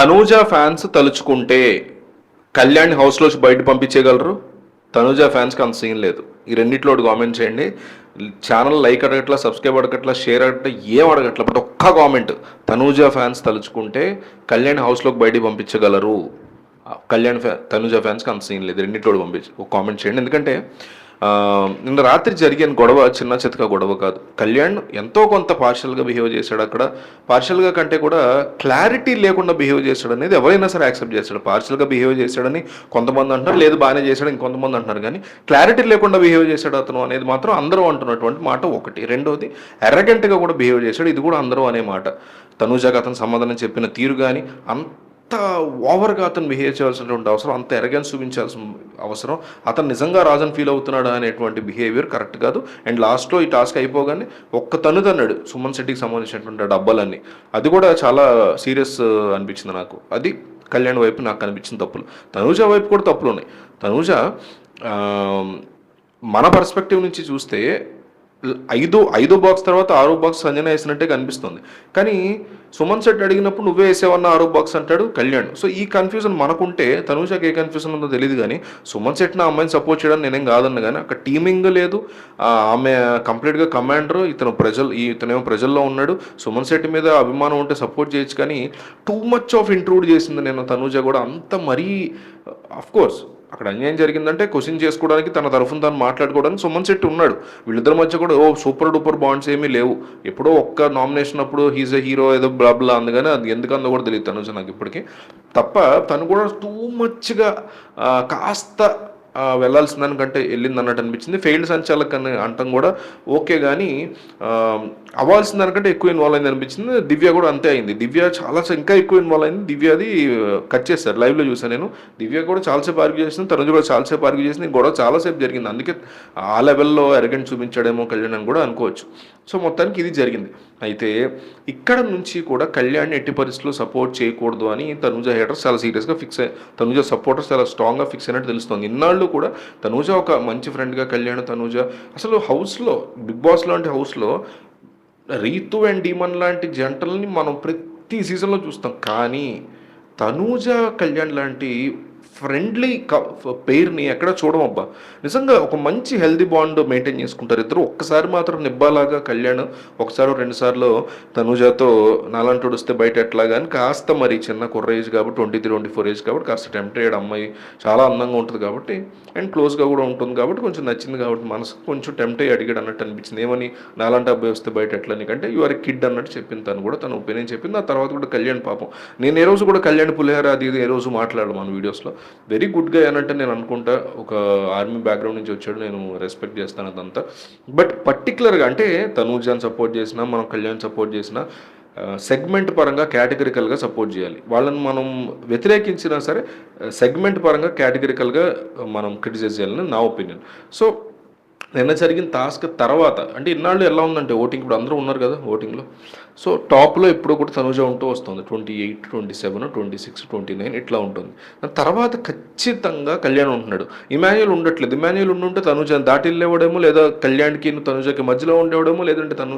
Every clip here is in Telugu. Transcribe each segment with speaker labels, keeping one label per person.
Speaker 1: తనూజ ఫ్యాన్స్ తలుచుకుంటే కళ్యాణ్ హౌస్లో బయట పంపించేయగలరు? తనూజ ఫ్యాన్స్కి అంత సీన్ లేదు. ఈ రెండిట్లో కామెంట్ చేయండి. ఛానల్ లైక్ అడగట్లా సబ్స్క్రైబ్ అడగట్లా షేర్ అడగట్లా ఏం అడగట్లా బట్ ఒక్క కామెంట్. తనూజ ఫ్యాన్స్ తలుచుకుంటే కళ్యాణ్ హౌస్లోకి బయటికి పంపించగలరు? కళ్యాణ్ ఫ్యా తనూజ ఫ్యాన్స్కి అంత సీన్ లేదు. రెండిట్లో పంపించి ఒక కామెంట్ చేయండి. ఎందుకంటే నిన్న రాత్రి జరిగిన గొడవ చిన్న చితక గొడవ కాదు. కళ్యాణ్ ఎంతో కొంత పార్షల్గా బిహేవ్ చేశాడు అక్కడ. పార్షల్గా కంటే కూడా క్లారిటీ లేకుండా బిహేవ్ చేశాడు అనేది ఎవరైనా సరే యాక్సెప్ట్ చేస్తాడు. పార్షల్గా బిహేవ్ చేశాడని కొంతమంది అంటున్నారు లేదు బాగానే చేశాడు ఇంకొంతమంది అంటున్నారు. కానీ క్లారిటీ లేకుండా బిహేవ్ చేశాడు అతను అనేది మాత్రం అందరూ అంటున్నటువంటి మాట ఒకటి. రెండోది ఎర్రగంటగా కూడా బిహేవ్ చేశాడు. ఇది కూడా అందరూ అనే మాట. తనూజాకి అతను సమాధానం చెప్పిన తీరు కానీ అంత ఓవర్గా అతను బిహేవ్ చేయాల్సినటువంటి అవసరం అంత ఎరగెన్స్ చూపించాల్సిన అవసరం. అతను నిజంగా రాజన్ ఫీల్ అవుతున్నాడు అనేటువంటి బిహేవియర్ కరెక్ట్ కాదు. అండ్ లాస్ట్లో ఈ టాస్క్ అయిపోగానే ఒక్క తను తన్నాడు సుమన్ శెట్టికి సంబంధించినటువంటి డబ్బాలన్నీ. అది కూడా చాలా సీరియస్ అనిపించింది నాకు. అది కళ్యాణ్ వైపు నాకు అనిపించిన తప్పులు. తనూజ వైపు కూడా తప్పులు ఉన్నాయి. తనూజ మన పర్స్పెక్టివ్ నుంచి చూస్తే ఐదు ఐదో బాక్స్ తర్వాత ఆరో బాక్స్ సంజన వేసినట్టే కనిపిస్తుంది. కానీ సుమన్ సెట్ అడిగినప్పుడు నువ్వే వేసేవన్న ఆరో బాక్స్ అంటాడు కళ్యాణ్. సో ఈ కన్ఫ్యూజన్ మనకుంటే తనుషాకి ఏ కన్ఫ్యూజన్ ఉందో తెలియదు కానీ సుమన్ సెట్ నా అమ్మాయిని సపోర్ట్ చేయడం నేనేం కాదన్న కానీ అక్కడ టీమింగ్ లేదు. ఆమె కంప్లీట్గా కమాండర్ ఇతను ప్రజలు ఈ ఇతనేమో ప్రజల్లో ఉన్నాడు. సుమన్ శెట్టి మీద అభిమానం ఉంటే సపోర్ట్ చేయొచ్చు కానీ టూ మచ్ ఆఫ్ ఇంట్రూడ్ చేసింది నేను తనూజ కూడా. అంత మరీ అఫ్ కోర్స్ అక్కడ అన్యాయం జరిగిందంటే క్వశ్చన్ చేసుకోవడానికి తన తరఫున తను మాట్లాడుకోవడానికి సుమన్ శెట్టి ఉన్నాడు. వీళ్ళిద్దరి మధ్య కూడా ఓ సూపర్ డూపర్ బాండ్స్ ఏమీ లేవు. ఎప్పుడో ఒక్క నామినేషన్ అప్పుడు హీజ్ ఎ హీరో ఏదో బ్లాబ్లా అందుకని అది ఎందుకు అందో కూడా తెలియదు తను నాకు ఇప్పటికీ. తప్ప తను కూడా టూ మచ్గా కాస్త వెళ్ళాల్సిన దానికంటే వెళ్ళింది అన్నట్టు అనిపించింది. ఫెయిల్డ్ సంచాలక్ అని అంటాం కూడా ఓకే కానీ అవ్వాల్సిన దానికంటే ఎక్కువ ఇన్వాల్వ్ అయింది అనిపించింది. దివ్య కూడా అంతే అయింది. దివ్య చాలా ఇంకా ఎక్కువ ఇన్వాల్వ్ అయింది. దివ్యది కట్ చేస్తారు లైవ్లో చూసాను నేను. దివ్య కూడా చాలాసేపు ఆర్గ్యూ చేసింది. తనుజు కూడా చాలాసేపు ఆర్గ్యూ చేసింది. గొడవ చాలాసేపు జరిగింది. అందుకే ఆ లెవెల్లో ఎరగెంట్ చూపించాడేమో కళ్యాణ్ అని కూడా అనుకోవచ్చు. సో మొత్తానికి ఇది జరిగింది. అయితే ఇక్కడ నుంచి కూడా కళ్యాణ్ ఎట్టి పరిస్థితుల్లో సపోర్ట్ చేయకూడదు అని తనూజ హేటర్స్ చాలా సీరియస్గా ఫిక్స్ అయ్యి తనూజ సపోర్టర్స్ చాలా స్ట్రాంగ్గా ఫిక్స్ అయినట్టు తెలుస్తుంది. ఇన్నాళ్ళు కూడా తనూజ ఒక మంచి ఫ్రెండ్గా కళ్యాణ్ తనూజ అసలు హౌస్లో బిగ్ బాస్ లాంటి హౌస్లో రీతు అండ్ డీమన్ లాంటి జంటల్ని మనం ప్రతి సీజన్లో చూస్తాం. కానీ తనూజ కళ్యాణ్ లాంటి ఫ్రెండ్లీ పెయిర్ని ఎక్కడ చూడమబ్బా. నిజంగా ఒక మంచి హెల్దీ బాండ్ మెయింటైన్ చేసుకుంటారు. ఇద్దరు ఒక్కసారి మాత్రం నిబ్బాలాగా కళ్యాణ్ ఒకసారి రెండుసార్లు తనుజాతో నాలంటోడు వస్తే బయట ఎట్లాగా అని కాస్త మరి చిన్న కుర్ర ఏజ్ కాబట్టి twenty three twenty four age కాబట్టి కాస్త టెంప్ట్ అయ్యాడు అమ్మాయి. చాలా అందంగా ఉంటుంది కాబట్టి అండ్ క్లోజ్గా కూడా ఉంటుంది కాబట్టి కొంచెం నచ్చింది కాబట్టి మనసు కొంచెం టెంప్ట్ అయ్యి అడిగాడు అన్నట్టు అనిపించింది. ఏమని? నాలంటి అబ్బాయి వస్తే బయట ఎట్లా నీకంటే యు ఆర్ కిడ్ అన్నట్టు చెప్పింది తను కూడా. తన ఒపీనియన్ చెప్పింది. ఆ తర్వాత కూడా కళ్యాణ్ పాపం. నేను ఏ రోజు కూడా కళ్యాణ్ పులిహార అది ఇది ఏ రోజు మాట్లాడను మన వీడియోస్లో. వెరీ గుడ్గా అంటే నేను అనుకుంటా ఒక ఆర్మీ బ్యాక్గ్రౌండ్ నుంచి వచ్చాడు నేను రెస్పెక్ట్ చేస్తాను అదంతా. బట్ పర్టికులర్గా అంటే తనూజాన్ సపోర్ట్ చేసినా మనం కళ్యాణ్ సపోర్ట్ చేసినా సెగ్మెంట్ పరంగా కేటగిరికల్గా సపోర్ట్ చేయాలి. వాళ్ళని మనం వ్యతిరేకించినా సరే సెగ్మెంట్ పరంగా కేటగిరికల్గా మనం క్రిటిసైజ్ చేయాలని నా ఒపీనియన్ సో నిన్న జరిగిన టాస్క్ తర్వాత అంటే ఇన్నాళ్ళు ఎలా ఉందంటే ఓటింగ్ ఇప్పుడు అందరూ ఉన్నారు కదా ఓటింగ్లో. సో టాప్లో ఎప్పుడో కూడా తనుజ ఉంటూ వస్తుంది. Twenty eight twenty seven twenty six twenty nine ఇట్లా ఉంటుంది. దాని తర్వాత ఖచ్చితంగా కళ్యాణ్ ఉంటున్నాడు. ఇమాన్యుల్ ఉండట్లేదు. ఇమాన్యుల్ ఉండుంటే తనుజ దాటి లేదా కళ్యాణ్కి తనుజకి మధ్యలో ఉండేవడము లేదంటే తను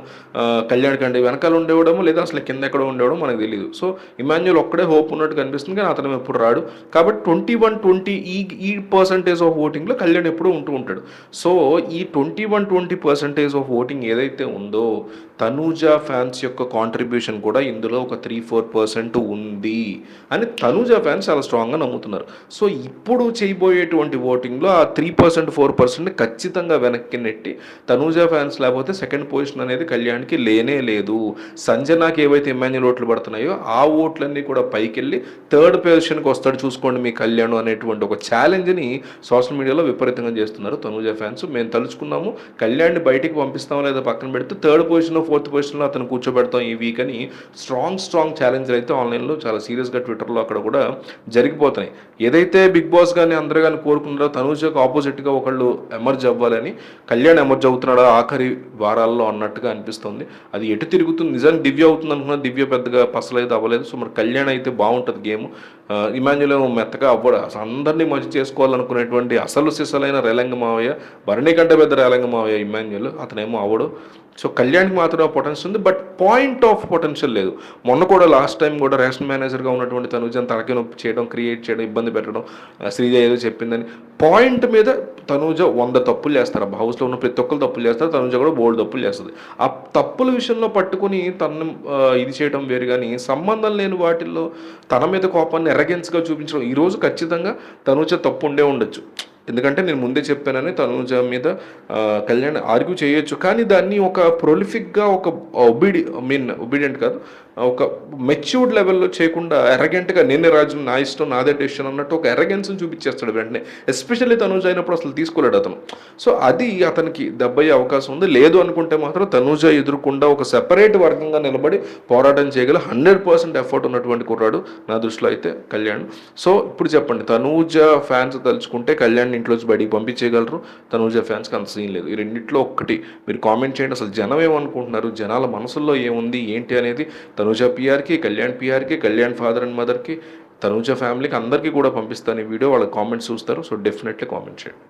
Speaker 1: కళ్యాణ్ కంటే వెనకాల ఉండేవాడేమో లేదా అసలు కింద ఎక్కడ ఉండేవాడో మనకు తెలియదు సో ఇమాన్యుల్ ఒక్కడే హోప్ ఉన్నట్టు కనిపిస్తుంది కానీ అతను ఎప్పుడు రాడు. కాబట్టి ట్వంటీ వన్ ట్వంటీ ఈ ఈ పర్సంటేజ్ ఆఫ్ ఓటింగ్లో కళ్యాణ్ ఎప్పుడూ ఉంటూ ఉంటాడు. సో ఈ twenty one twenty percentage of voting ఏదైతే ఉందో తనూజ ఫ్యాన్స్ యొక్క కాంట్రిబ్యూషన్ కూడా ఇందులో ఒక త్రీ ఫోర్ పర్సెంట్ ఉంది. అని తనూజ ఫ్యాన్స్ చాలా స్ట్రాంగ్గా నమ్ముతున్నారు. సో ఇప్పుడు చేయబోయేటువంటి ఓటింగ్లో ఆ త్రీ పర్సెంట్ ఫోర్ పర్సెంట్ ఖచ్చితంగా వెనక్కి నెట్టి తనూజ ఫ్యాన్స్ లేకపోతే సెకండ్ పొజిషన్ అనేది కళ్యాణ్కి లేనే లేదు. సంజనాకి ఏవైతే ఇమాన్యుల్ ఓట్లు పడుతున్నాయో ఆ ఓట్లన్నీ కూడా పైకెళ్ళి థర్డ్ పొజిషన్కి వస్తాడు చూసుకోండి మీ కళ్యాణ్ అనేటువంటి ఒక ఛాలెంజ్ని సోషల్ మీడియాలో విపరీతంగా చేస్తున్నారు తనూజ ఫ్యాన్స్. మేము తలుచుకున్నాము కళ్యాణ్ని బయటికి పంపిస్తాం లేదా పక్కన పెడితే థర్డ్ పొజిషన్లో ఫోర్త్ పొజిషన్లో అతను కూర్చోబెడతాం ఈ వీక్ అని స్ట్రాంగ్ స్ట్రాంగ్ ఛాలెంజ్లు అయితే ఆన్లైన్లో చాలా సీరియస్గా ట్విట్టర్లో అక్కడ కూడా జరిగిపోతున్నాయి. ఏదైతే బిగ్ బాస్ కానీ అందరూ కానీ కోరుకున్నారో తనూజకు ఆపోజిట్గా ఒకళ్ళు ఎమర్జ్ అవ్వాలని. కళ్యాణ్ ఎమర్జ్ అవుతున్నాడు? ఆఖరి వారాల్లో అన్నట్టుగా అనిపిస్తుంది. అది ఎటు తిరుగుతుంది? నిజానికి దివ్య అవుతుంది అనుకున్నా దివ్య పెద్దగా పసలేదు అవ్వలేదు. సో మరి కళ్యాణ్ అయితే బాగుంటుంది గేమ్. ఇమాన్యుల్ మెత్తగా అవ్వడు. అసలు అందరినీ మంచి చేసుకోవాలనుకునేటువంటి అసలు సిసలైన రేలంగ మావయ్య భరణి కంటే పెద్ద రేలంగ మావయ్య ఇమాన్యుల్ అతనేమో అవడు సో కళ్యాణ్కి మాత్రం పొటెన్షియల్ ఉంది బట్ పాయింట్ ఆఫ్ పొటెన్షియల్ లేదు. మొన్న కూడా లాస్ట్ టైం కూడా రేషన్ మేనేజర్గా ఉన్నటువంటి తనుజన్ తలకి నొప్పి చేయడం క్రియేట్ చేయడం ఇబ్బంది పెట్టడం శ్రీజ ఏదో చెప్పిందని పాయింట్ మీద తనూజ వంద తప్పులు చేస్తారు. అబ్బా హౌస్లో ఉన్న ప్రతి ఒక్కరు తప్పులు చేస్తారు. తనూజ కూడా బోల్డ్ తప్పులు చేస్తుంది. ఆ తప్పుల విషయంలో పట్టుకుని తను ఇది చేయడం వేరు కానీ సంబంధం లేని వాటిల్లో తన మీద కోపాన్ని ఎరగెన్స్గా చూపించడం ఈరోజు ఖచ్చితంగా తనూజ తప్పు ఉండే ఉండొచ్చు. ఎందుకంటే నేను ముందే చెప్పానని తనుజ మీద కళ్యాణ్ ఆర్గ్యూ చేయొచ్చు. కానీ దాన్ని ఒక ప్రొలిఫిక్గా ఒక ఒబిడి మీన్ ఒబీడియంట్ కాదు ఒక మెచ్యూర్డ్ లెవెల్లో చేయకుండా ఎరగెంట్గా నేనే రాజ్యం నా ఇష్టం నాదే డెసిషన్ అన్నట్టు ఒక ఎరగెన్స్ని చూపించేస్తాడు వెంటనే. ఎస్పెషల్లీ తనూజ్ అయినప్పుడు అసలు తీసుకోలేడు అతను. సో అది అతనికి దెబ్బయ్యే అవకాశం ఉంది. లేదు అనుకుంటే మాత్రం తనూజ ఎదురుకుండా ఒక సెపరేట్ వర్గంగా నిలబడి పోరాటం చేయగల హండ్రెడ్ పర్సెంట్ ఎఫర్ట్ ఉన్నటువంటి కుర్రాడు నా దృష్టిలో అయితే కళ్యాణ్. సో ఇప్పుడు చెప్పండి. తనూజ ఫ్యాన్స్ తలుచుకుంటే కళ్యాణ్ ఇంట్లోంచి బయటికి పంపించేయగలరు? తనూజ ఫ్యాన్స్కి అంత సీన్ లేదు. ఈ రెండింటిలో ఒక్కటి మీరు కామెంట్ చేయండి. అసలు జనం ఏమనుకుంటున్నారు? జనాల మనసుల్లో ఏముంది? ఏంటి అనేది తనూజ పిఆర్కి కళ్యాణ్ పిఆర్కి కళ్యాణ్ ఫాదర్ అండ్ మదర్కి తనూజ ఫ్యామిలీకి అందరికీ కూడా పంపిస్తాను ఈ వీడియో వాళ్ళ కామెంట్స్ చూస్తారు. సో డెఫినెట్లీ కామెంట్ చేయండి.